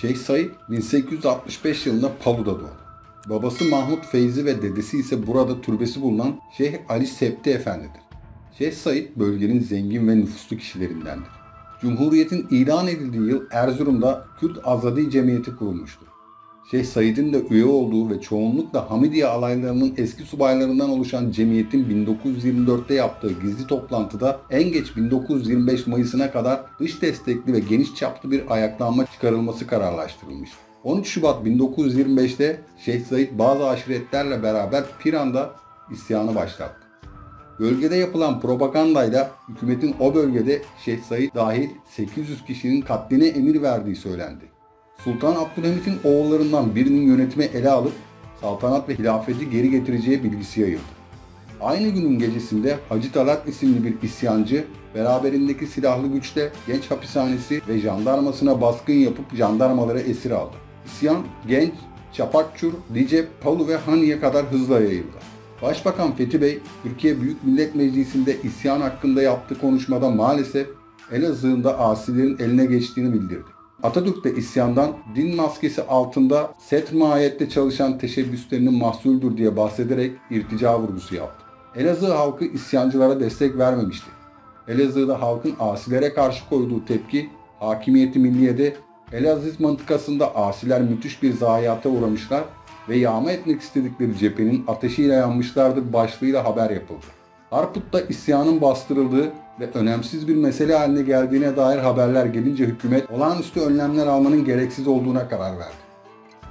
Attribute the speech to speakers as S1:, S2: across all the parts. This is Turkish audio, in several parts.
S1: Şeyh Said 1865 yılında Palu'da doğdu. Babası Mahmut Feyzi ve dedesi ise burada türbesi bulunan Şeyh Ali Septi Efendidir. Şeyh Said bölgenin zengin ve nüfuslu kişilerindendir. Cumhuriyetin ilan edildiği yıl Erzurum'da Kürt Azadi Cemiyeti kurulmuştur. Şeyh Said'in de üye olduğu ve çoğunlukla Hamidiye alaylarının eski subaylarından oluşan cemiyetin 1924'te yaptığı gizli toplantıda en geç 1925 Mayıs'ına kadar dış destekli ve geniş çaplı bir ayaklanma çıkarılması kararlaştırılmış. 13 Şubat 1925'te Şeyh Said bazı aşiretlerle beraber Piran'da isyanı başlattı. Bölgede yapılan propagandayla hükümetin o bölgede Şeyh Said dahil 800 kişinin katline emir verdiği söylendi. Sultan Abdülhamit'in oğullarından birinin yönetimi ele alıp saltanat ve hilafeti geri getireceği bilgisi yayıldı. Aynı günün gecesinde Hacı Talat isimli bir isyancı beraberindeki silahlı güçle genç hapishanesi ve jandarmasına baskın yapıp jandarmaları esir aldı. İsyan genç, Çapakçur, Dice, Palu ve Hani'ye kadar hızla yayıldı. Başbakan Fethi Bey, Türkiye Büyük Millet Meclisi'nde isyan hakkında yaptığı konuşmada maalesef Elazığ'ın da asilerin eline geçtiğini bildirdi. Atatürk de isyandan din maskesi altında set mahiyette çalışan teşebbüslerinin mahsuldür diye bahsederek irtica vurgusu yaptı. Elazığ halkı isyancılara destek vermemişti. Elazığ'da halkın asilere karşı koyduğu tepki hakimiyeti milliyede Elaziz mıntıkasında asiler müthiş bir zayiata uğramışlar ve yağma etmek istedikleri cephenin ateşiyle yanmışlardır başlığıyla haber yapıldı. Harput'ta isyanın bastırıldığı ve önemsiz bir mesele haline geldiğine dair haberler gelince hükümet olağanüstü önlemler almanın gereksiz olduğuna karar verdi.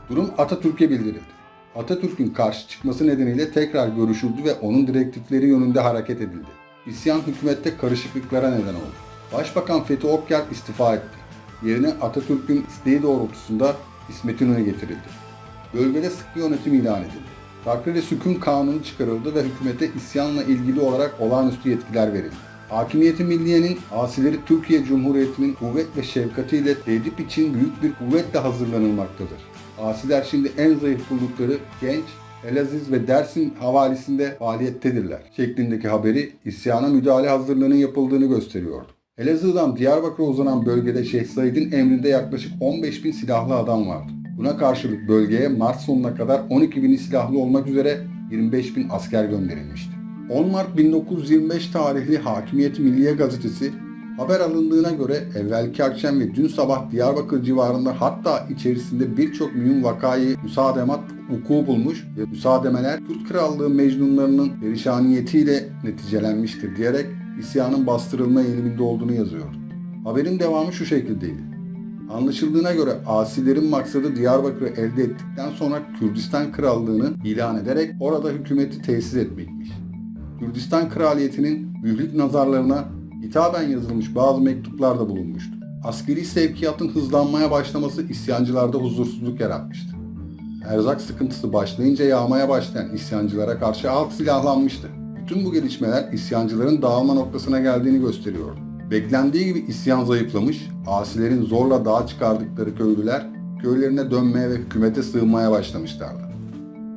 S1: Durum Atatürk'e bildirildi. Atatürk'ün karşı çıkması nedeniyle tekrar görüşüldü ve onun direktifleri yönünde hareket edildi. İsyan hükümette karışıklıklara neden oldu. Başbakan Fethi Okyar istifa etti. Yerine Atatürk'ün isteği doğrultusunda İsmet İnönü getirildi. Bölgede sıkı yönetim ilan edildi. Takrir ve sükun kanunu çıkarıldı ve hükümete isyanla ilgili olarak olağanüstü yetkiler verildi. Hakimiyeti Milliye'nin asileri Türkiye Cumhuriyeti'nin kuvvet ve şefkatiyle tedip için büyük bir kuvvetle hazırlanılmaktadır. Asiler şimdi en zayıf buldukları genç, Elaziz ve Dersim havalisinde faaliyettedirler şeklindeki haberi isyana müdahale hazırlığının yapıldığını gösteriyordu. Elazığ'dan Diyarbakır'a uzanan bölgede Şeyh Said'in emrinde yaklaşık 15 bin silahlı adam vardı. Buna karşılık bölgeye Mart sonuna kadar 12 bini silahlı olmak üzere 25 bin asker gönderilmişti. 10 Mart 1925 tarihli Hakimiyet Milliye gazetesi haber alındığına göre evvelki akşam ve dün sabah Diyarbakır civarında hatta içerisinde birçok mühim vakayı müsaademat vuku bulmuş ve müsaademeler Kürt Krallığı mecnunlarının perişaniyetiyle neticelenmiştir diyerek isyanın bastırılma eğiliminde olduğunu yazıyordu. Haberin devamı şu şekildeydi. Anlaşıldığına göre asilerin maksadı Diyarbakır'ı elde ettikten sonra Kürdistan Krallığı'nı ilan ederek orada hükümeti tesis etmekmiş. Kürdistan Kraliyeti'nin mühlik nazarlarına hitaben yazılmış bazı mektuplar da bulunmuştu. Askeri sevkiyatın hızlanmaya başlaması isyancılarda huzursuzluk yaratmıştı. Erzak sıkıntısı başlayınca yağmaya başlayan isyancılara karşı halk silahlanmıştı. Bütün bu gelişmeler isyancıların dağılma noktasına geldiğini gösteriyordu. Beklendiği gibi isyan zayıflamış, asilerin zorla dağa çıkardıkları köylüler köylerine dönmeye ve hükümete sığınmaya başlamışlardı.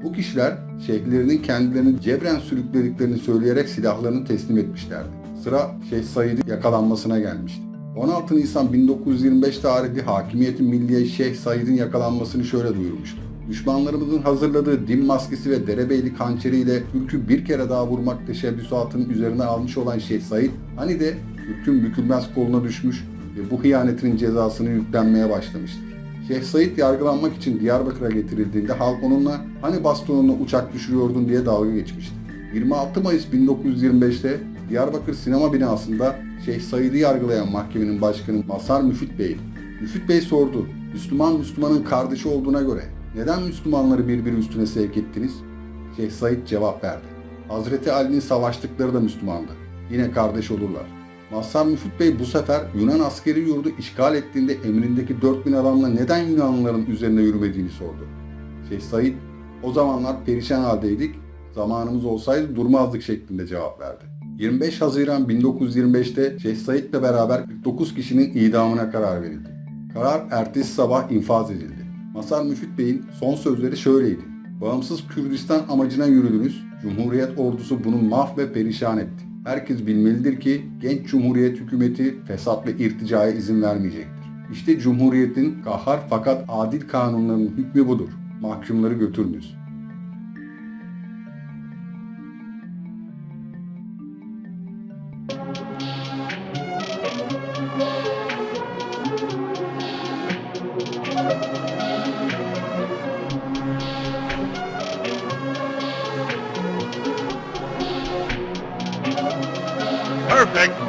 S1: Bu kişiler şeyhlerinin kendilerini cebren sürüklediklerini söyleyerek silahlarını teslim etmişlerdi. Sıra Şeyh Said'in yakalanmasına gelmişti. 16 Nisan 1925 tarihli Hakimiyeti Milliye Şeyh Said'in yakalanmasını şöyle duyurmuştu. Düşmanlarımızın hazırladığı din maskesi ve derebeylik hançeriyle Türk'ü bir kere daha vurmak teşebbüsatının üzerine almış olan Şeyh Said, hani de Türk'ün bükülmez koluna düşmüş ve bu hıyanetinin cezasını yüklenmeye başlamıştır. Şeyh Said yargılanmak için Diyarbakır'a getirildiğinde halk onunla hani bastonunu uçak düşürüyordun diye dalga geçmişti. 26 Mayıs 1925'te Diyarbakır sinema binasında Şeyh Said'i yargılayan mahkemenin başkanı Masar Müfit Bey. Müfit Bey sordu. Müslüman Müslümanın kardeşi olduğuna göre neden Müslümanları birbiri üstüne sevk ettiniz? Şeyh Said cevap verdi. Hazreti Ali'nin savaştıkları da Müslümandı. Yine kardeş olurlar. Mazhar Müfit Bey bu sefer Yunan askeri yurdu işgal ettiğinde emrindeki 4000 adamla neden Yunanlıların üzerine yürümediğini sordu. Şeyh Said, o zamanlar perişan haldeydik, zamanımız olsaydı durmazdık şeklinde cevap verdi. 25 Haziran 1925'te Şeyh Said'le beraber 49 kişinin idamına karar verildi. Karar ertesi sabah infaz edildi. Masar Müfit Bey'in son sözleri şöyleydi. Bağımsız Kürdistan amacına yürüdünüz, Cumhuriyet ordusu bunu mah ve perişan etti. Herkes bilmelidir ki genç Cumhuriyet hükümeti fesat ve irticaya izin vermeyecektir. İşte Cumhuriyet'in kahhar fakat adil kanunlarının hükmü budur. Mahkumları götürünüz.
S2: big